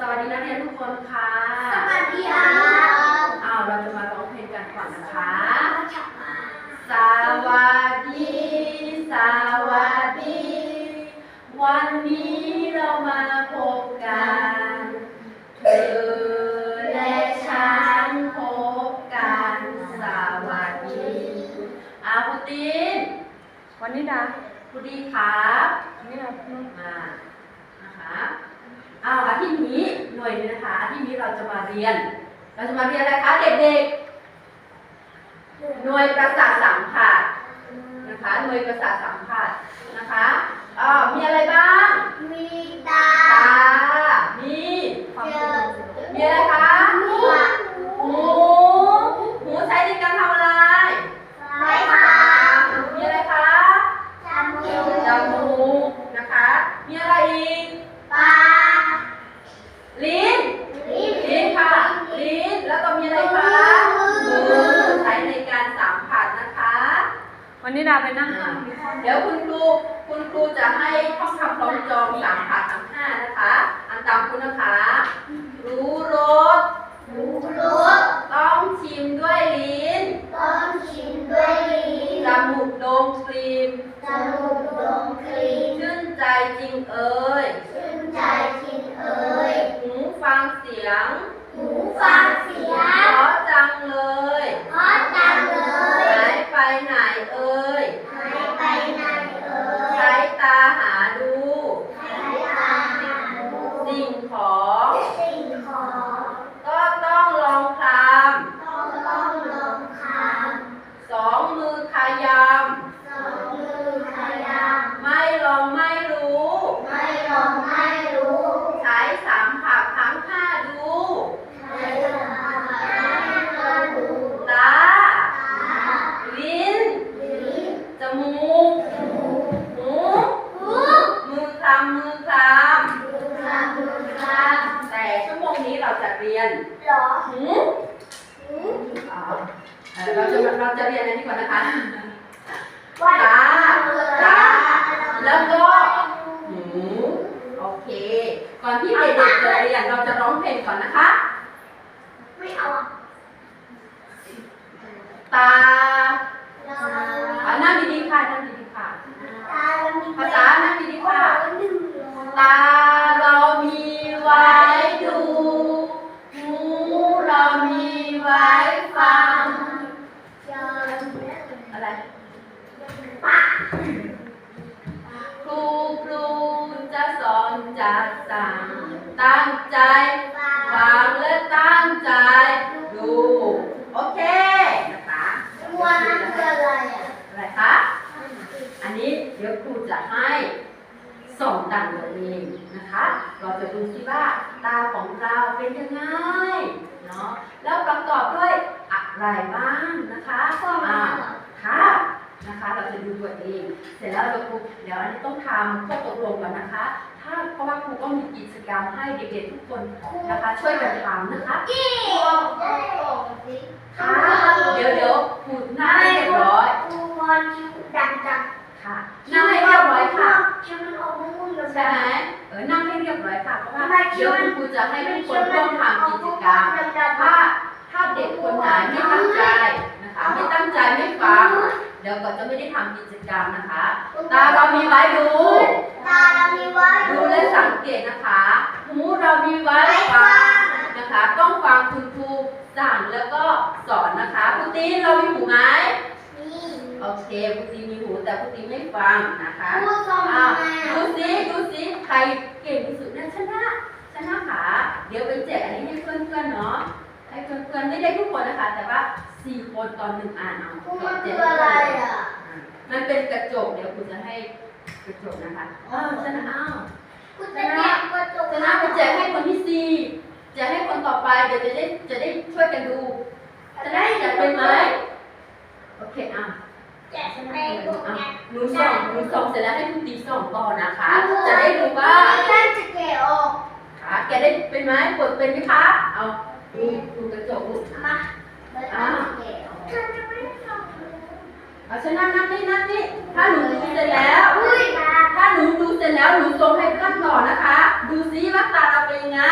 สวัสดีนักเรียนทุกคนค่ะ สวัสดีครับอ้าวเราจะมาร้องเพลงกันก่อนนะคะ สวัสดี สวัสดี วันนี้เรามาพบกัน เธอและฉันพบกัน สวัสดีอาพุตินวันนี้ดาพุดีครับวันนี้ดาพูดมานะคะ อ้าวอาทิตย์นี้หน่วยนี้นะคะอาทิตย์นี้เราจะมาเรียน เราจะมาเรียนอะไรคะเด็กๆ หน่วยประสาทสัมผัสนะคะ หน่วยประสาทสัมผัสนะคะอ่ามีอะไรบ้าง มีตา ตา มี ความ เจ รู้ อ มีอะไรคะ หู หู หูใช้ในการทำอะไร ไม้ตา มีอะไรคะ จมูก จมูกนะคะ มีอะไรอีก ปาก ลิ้น ลิ้น ลิ้นค่ะ ลิ้น แล้วก็มีอะไรคะมือใช้ในการสัมผัสนะคะ วันนี้ ดาไปนั่งข้างมีข้อเดี๋ยวคุณครูคุณครูจะให้ท่องคำคล้องจองสัมผัสทั้งห้านะคะ อันตามคุณนะคะ รู้รสหูรสต้องชิมด้วยลิ้น ต้องชิมด้วยลิ้นจมูกดมกลิ่นจมูกดมกลิ่นชื่นใจจริงเอ่ยชื่นใจชินเอ่ยหูฟังเสียง หูฟังเสีย เพ ง ราะจังเลย เพราะจังเล หาย ยไปไหนเอ่ย หายไปไหนเอ่ ใช้ ย ตาหาดู ใช้ตาหาดู สิ่งของ สิ่งของ ก็ต้องลองคล ต้องต้องลงคำสองมือขยำสองมือขยำไม่ลองไม่รู้ำไม่ลงไม่รู้ ใช้สามผักทั้งห้าดู ใช้ลงให้เราดู ตา ตา ลิ้น ลิ้น จมูก จมูก หู หู มือคลำมือคล มือคลำมือคลำแต่ชั่วโมงนี้เราจะเรียนำหรอ หู หู อ่าเอ่อเราจะเราจะเรียนอันนี้ก่อนนะคะ ว่า ตา ตา แล้วก็ หู โอเค ก่อนที่ เด็กๆจะเรียนเราจะร้องเพลงก่อนนะคะ ไม่เอาอะตาเราอ่านั่งดีๆค่ะนั่งดีๆค่ะตาเรามีภาษานั่งดีๆค่ะหนึ่งตาเรามีไว้ดู หูเรามีไว้ฟัง อะไร ปาก ครูครูจะสอนจะสั่งตั้งใจปากฟังและตั้งใจ ดู โอเคนะคะตัวนั้นคืออะไรอะอะไรคะอันนี้เดี๋ยวครูจะให้ส่งดังตัวเองนะคะ เราจะดูสิว่าตาของเราเป็นยังไงเนาะแล้วประกอบด้วยอะไรบ้างนะคะอ่าค่ะนะคะเรา จะดูตัวเอง เสร็จแล้วเราครูเดี๋ยวอันนี้ต้องทำข้อตกลงกันนะคะ ถ้าเพราะว่าครูก็มีกิจกรรมให้เด็กๆทุกคนนะคะ ช่วยกันทำนะคะอีได้ออกสิค่ะเดี๋ยวเดี๋ยวครูหน้าให้เรียบร้อยครูวันดังจังค่ะนั่งให้เรียบร้อยค่ะคิ้วมันออกมุ่งๆเลยใช่ไหมเออนั่งให้เรียบร้อยค่ะเพราะว่าทำไมคิ้เดี๋ยววมันคุณครูจะให้ทุกคนร่วมทำกิจกรรมถ้าถ้าเด็กคนไหนไม่ตั้งใจนะคะไม่ตั้งใจไม่ฟัง เดี๋ยวก็จะไม่ได้ทำกิจกรรมนะคะ ตาเรามีไว้ดู ตาเรามีไว้ดูและสังเกตนะคะ หูเรามีไว้ฟังนะคะ ต้องฟังคุณครูสั่งแล้วก็สอนนะคะคุณตีนเรามีหูไหมนี่โอเคคุณตีนมีหูแต่คุณตีนไม่ฟังนะคะครูส่งอะมาดูสิดูสิใครเก่งที่สุดเนี่ยชนะชนะขาเดี๋ยวไปแจกอันนี้ให้เพื่อนๆเนาะให้เพื่อนๆไม่ได้ทุกคนนะคะ แต่ว่า สี่คนตอนหนึ่งอ่านเอาครูมันคืออะไรอะ อะมันเป็นกระจกเดี๋ยวคุณจะให้กระจกนะคะอ้าวชนะอ้าวครูจะแยกกระจกชนะไปแจกให้คนที่สี่แจกให้คนต่อไปเดี๋ยวจะได้จะได้ช่วยกันดู จะได้แจกเป็นไหมโอเคอะแจกในพวกอะเนี้ยหนูส่องหนูส่องเสร็จแล้วให้คุณตีส่องต่อนะคะ จะได้รู้ว่าท่านจะแกะออกขาแกได้เป็นไหมเปิดเป็นไหมคะ เอาดูดูกระจกลูก อะเอาชนะนั่นนี่นั่นนี่ถ้าหนูดูเสร็จแล้ว ถ้าหนูดูเสร็จแล้วหนูส่งให้เพื่อนต่อนะคะ ดูซิว่าตาเราเป็นยังไง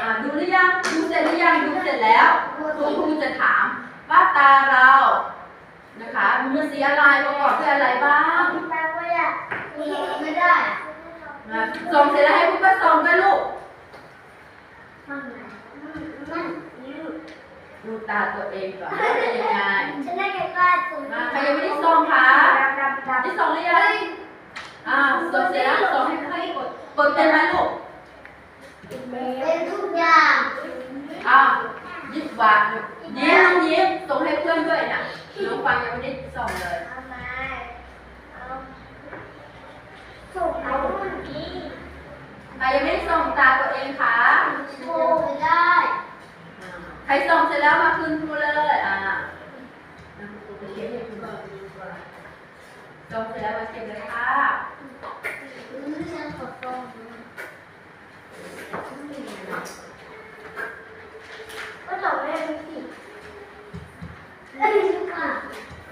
อ่าดูหรือยัง ดูเสร็จหรือยัง ดูเสร็จแล้วคุณครูจะถามว่าตาเรา นะคะมีสีอะไรประกอบด้วยอะไรบ้างตาไม่ได้ไส่งเสร็จแล้วให้คุณป็าส่งไปลูก ดูตาตัวเองก่อนว่าเป็นยังไงฉันได้แค่กล้าสูงมาใครยังไม่ได้ส่งคะได้ส่งหรือยังอ้าวส่งเสร็จแล้วส่งให้ให้กดกดเป็นไหมลูกเป็นทุกอย่างอ้าวยิ้มหวานลูกยิ้มน้องยิ้มส่งให้เพื่อนด้วยนะน้องฟังยังไม่ได้ส่งเลย เอามาเอาส่งเอาคนนี้ ใครยังไม่ได้ส่งตาตัวเองคะ โชว์ไม่ได้ อ่า ใครส่งเสร็จแล้วมาคืนครูเลย อ่านะครูจะเช็คให้คุณก่อนส่งเสร็จแล้วมาเก็บเลยค่ะ อืมฉันขอส่งก็ส่งไม่ได้สิเอ้ยค่ะ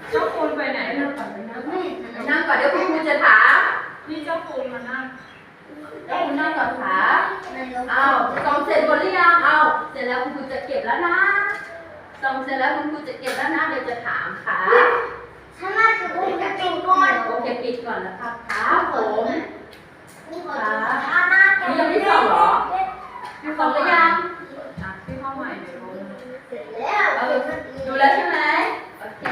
เจ้าคูณไปไหน เราก่อนไปนะไม่เห็น ไป นะ นั่งก่อนเดี๋ยวคุณครูจะถาม นี่เจ้าคูณมานั่ง เดี๋ยวคุณนั่งก่อนค่ะอ้าวส่งเสร็จหมดหรือยังอ้าวเสร็จแล้วคุณครูจะเก็บแล้วนะส่งเสร็จแล้วคุณครูจะเก็บแล้วนะเดี๋ยวจะถามค่ะ ฉันน่าจะต้องจะเป็นก้อน โอเคปิดก่อนนะครับครับผม นี่ขอดูอาหน้าแก นี่ยังไม่ส่งเหรอส่งหรือยัง อะที่เข้าใหม่เดี๋ยวลง เสร็จแล้ว เออดูแล้วใช่ไหมโอเค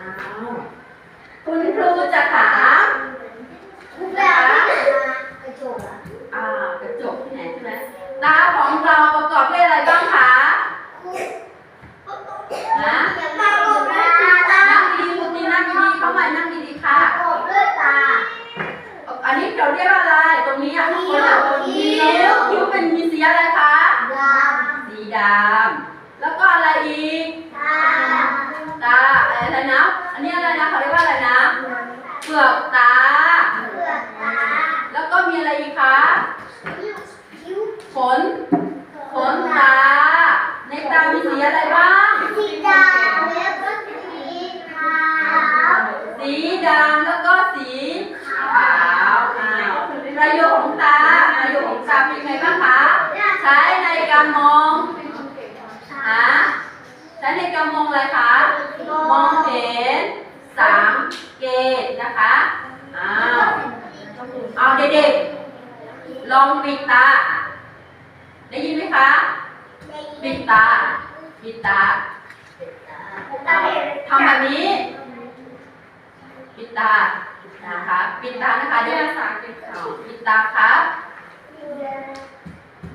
อ้าวคุณครูจะถาม แบบกระจกอะ อ่ากระจกที่ไหนใช่ไหมตาของเราประกอบด้วยอะไรบ้างคะ นะ ตาโกบด้วยตาตา นั่งดีๆคุณดีนั่งดีๆเข้ามานั่งดีๆค่ะ โกบด้วยตา อันนี้เราเรียกว่าอะไร ตรงนี้อะ คิ้ คน ว ละคนคิ้วคิ้วเป็นมีสีอะไรคะ ด สีดำ แล้วก็อะไรอีกำตา ตาอะไรนะ อันนี้อะไรนะเขาเรียกว่าอะไรนะ เปลือกตา เปลือกตา แล้วก็มีอะไรอีกคะ คิ้วคิ้ว ขน ขนตา ในตามีสีอะไรบ้าง สีดำแล้วก็สีขาว สีดำแล้วก็สีขาวอ้าวประ โยชน์ของตาประโยชน์ของตาเป็นไงบ้างคะใช้ในการมองหาใช้ในการมองอะไรคะมองเห็นสามเกตนะคะอ้าวเอาเด็กๆลองปิดตา ได้ยินไหมคะปิดตาปิดตาตาเห็นทำแบบนี้ปิดตา นะคะปิดตานะคะเดี๋ยวภาษาอังกฤษเอาปิดตาครับ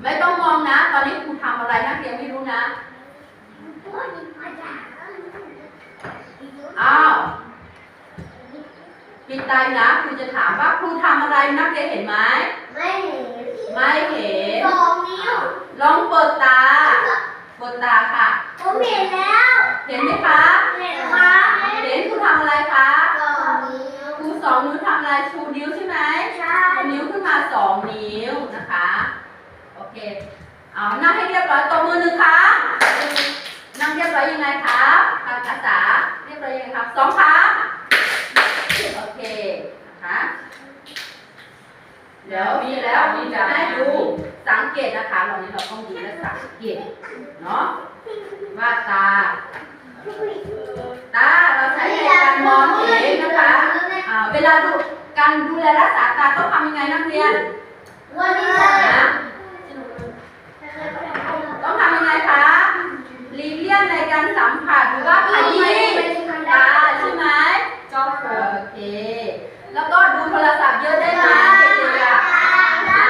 ไม่ต้องมองนะ ตอนนี้ครูทำอะไรนักเรียนไม่รู้นะ อ้าวปิดตาอยู่นะครูจะถามว่าครูทำอะไรนักเรียนเห็นไหม ไม่เห็น ไม่เห็นสองนิ้วลองเปิดตา เปิดตาค่ะผมเห็นแล้ว เห็นไหมคะ เห็นครับเห็นครูทำอะไรคะสองนิ้วครู สองนิ้วทำอะไรชูนิ้วใช่ไหมใช่ชูนิ้วขึ้นมาสองนิ้วนะคะ โอเค เอานั่งให้เรียบร้อยตบมือหนึ่งครั้งนั่งเรียบร้อยยังไงครับทางภาษาเรียบร้อยยังไงครับสองครั้งโอเคนะคะเดี๋ยวมีแล้วมีจะให้ดูสังเกตนะคะเรานี้เราต้องดูและสังเกตเนาะว่าตา ตาเราใช้ในการมองเห็นนะคะอ่าเวลาดูการดูแลรักษาตาต้องทำยังไงนักเรียนวันนี้นะต้องทำยังไงคะหลีกเลี่ยงในการสัมผัสหรือว่าขยี้ตาใช่ไหมเจ้าคูณโอเค แล้วก็ดูโทรศัพท์เยอะได้ไหมเด็กๆอะไม่นะ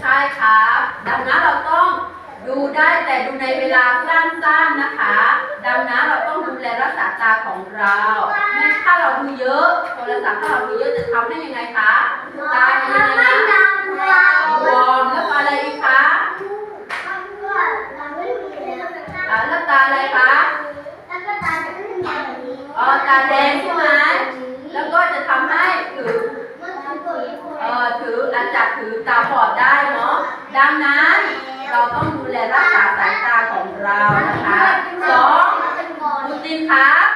ใช่ครับดังนั้นเราต้องดู ได้แต่ดูในเวลาสั้นๆนะคะ ดังนั้นเราต้องดูแลรักษาตาของเราไม่ถ้าเราดูเยอะโทรศัพท์ถ้าเราดูเยอะจะทำให้ยังไงคะตาเป็นยังไงนะวอร์มแล้วก็อะไรอีกคะอ่าแล้วตาอะไรคะอ๋อตาแดงใช่ไหมแล้วก็จะทำให้ถือเอ่อถืออาจจะถือตาบอดได้เนาะดังนั้น เราต้องดูแลรักษาสายตาของเรานะคะสองคุณตีนครับ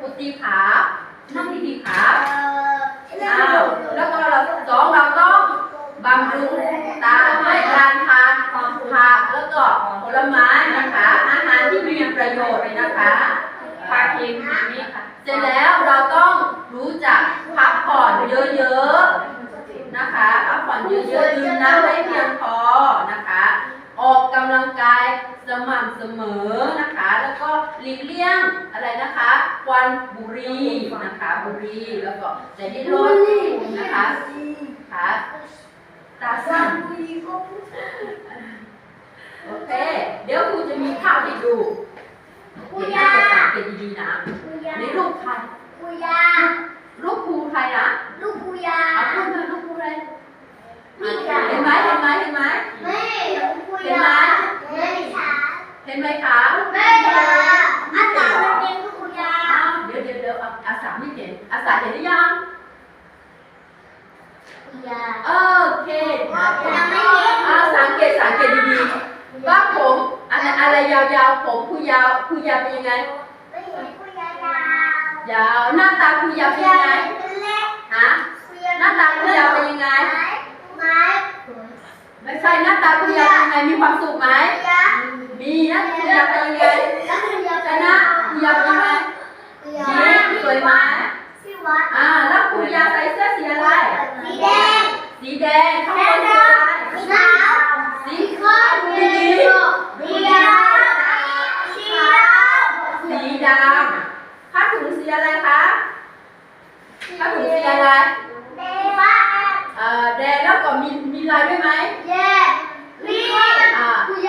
คุณตีนครับนั่งดีๆครับอ้าวแล้วก็เราสองเราต้องบำรุงตาด้วยการทานของผักแล้วก็ผลไม้นะคะ อาหารที่มีประโยชน์นะคะปลาเค็มนี้ค่ะเสร็จแล้วเราต้องรู้จักพักผ่อนเยอะๆ รี่นะคะบุหรี่แล้วก็จะได้ลดนะคะค่ะตาสั้นโอเค เดี๋ยวครูจะมีภาพให้ดูเดี๋ยวเราจะสังเกตดีๆนะอันนี้รูปใครคุยาลูกครูใครนะลูกคุยาเอาพูดมาลูกครูอะไรนี่ค่ะเห็นไหมเห็นไหมเห็นไหมแม่คุยาแม่ค่ะเห็นไหมคะแม่ยาอาจารย์มันเป็นคุยา อ้าวเดี๋ยวเดี๋ยวเดี๋ยวอาอาสาไม่เห็นอาสาเห็นหรือยังคุยาโอเคยังไม่เห็นอาสังเกตสังเกตดีๆว่าผมอะไรอะไรยาวๆผมคุยาวคุยาวเป็นยังไงไม่เห็นคุยายาวยาวหน้าตาคุยาวเป็นยังไงเล็กฮะหน้าตาคุยาวเป็นยังไง ไม้ ไม่ใช่หน้าตาคุยาวเป็นยังไงมีความสุขไหมคุยามีนะคุยาวเป็นยังไงชนะคุยาวเป็นยังไงยิ้มสวยไหมที่วัดอ่าแล้วคุยาวใส่เสื้อสีอะไร สีแดง สีแดงข้างบนสีอะไรสีขาวสีสีขาวสีดีสีดำสีดำสีดำผ้าถุงสีอะไรคะผ้าถุงสีอะไรแดงฟ้าเอ่อแดงแล้วก็มีมีลายด้วยไหมแย่วีอ่าคุย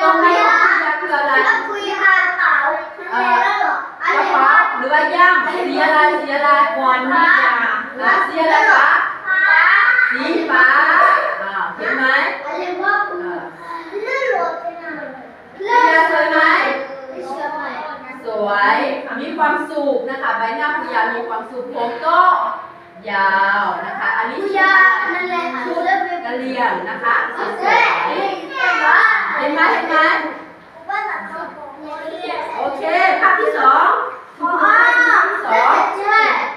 ตรงนี้าคุยาคืออะไรแล้วคุยาเต่าเออแล้วเหรอกระเป๋าหรือว่าย่ามสีอะไรสีอะไรวันนิจาอ่าสีอะไรคะฟ้าสีฟ้าอ่าเห็นไหมอะไรว่ากูอ่าเลื่อนรถกันนะคุยาสวยไหมไม่เชื่อไหมสวยมีความสุขนะคะใบหน้าคุยามีความสุขผมก็ยาวนะคะ อันนี้คุชื่อยาอะไรนั่นแหละค่ะเลื่อนไปกะเหรียงนะคะสวย เฮ้ยแต่ว่าๆเห็นไหมเห็นไหมว่าหลังเขาบอกเนี่ยโอเคภาพที่สองอ๋อภาพที่สอง